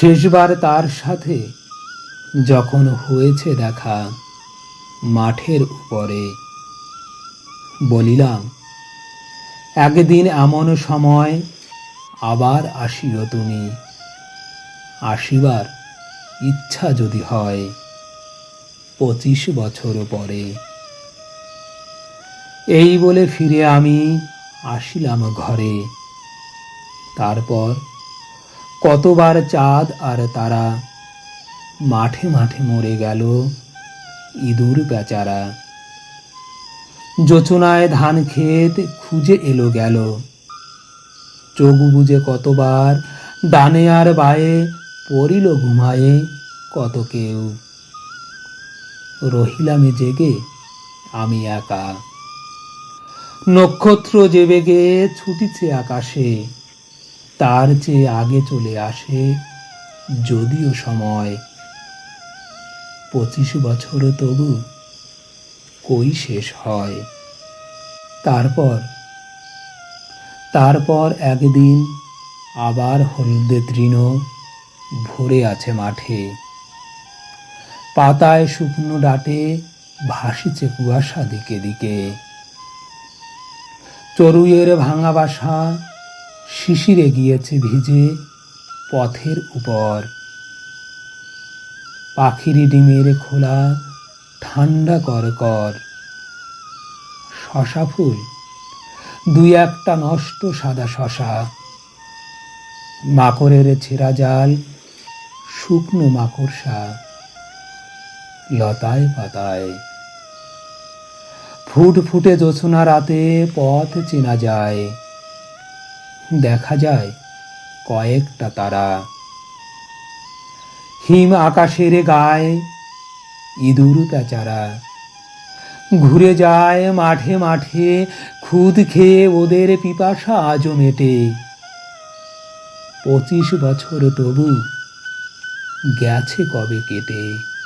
শেষবার তার সাথে যখন হয়েছে দেখা মাঠের উপরে, বলিলাম, একদিন এমন সময় আবার আসিও তুমি। আসিবার ইচ্ছা যদি হয় পঁচিশ বছর পরে। এই বলে ফিরে আমি আসিলাম ঘরে। তারপর কতবার চাঁদ আর তারা মাঠে মাঠে মরে গেল ইঁদুর বেচারা। যোচনায় ধান ক্ষেত খুঁজে এলো গেল। চোখ বুঝে কতবার ডানে আর বায়ে পড়িল ঘুমায়ে কত কেউ। রহিলামে জেগে আমি একা। নক্ষত্র যে বেগে ছুটিছে আকাশে, তার চেয়ে আগে চলে আসে যদিও সময়। পঁচিশ বছর তবু কই শেষ হয়? তারপর? তারপর একদিন আবার হলদে তৃণ ভরে আছে মাঠে। পাতায় শুকনো ডাটে ভাসিছে কুয়াশা দিকে দিকে। চড়ুইয়ের ভাঙা বাসা শিশিরে গিয়েছে ভিজে পথের উপর। পাখির ডিমের খোলা ঠান্ডা কর কর। শশা ফুল, দুই একটা নষ্ট সাদা শশা। মাকড়ের ছেঁড়া জাল, শুকনো মাকড়সা লতায় পাতায়। ফুট ফুটে জোছনা রাতে পথ চেনা যায়। দেখা যায় কয়েকটা তারা। হিম আকাশের গায়ে ইঁদুর পেচারা ঘুরে যায় মাঠে মাঠে, খুদ খেয়ে ওদের পিপাসা আজও মেটে। পঁচিশ বছর তবু গেছে কবে কেটে।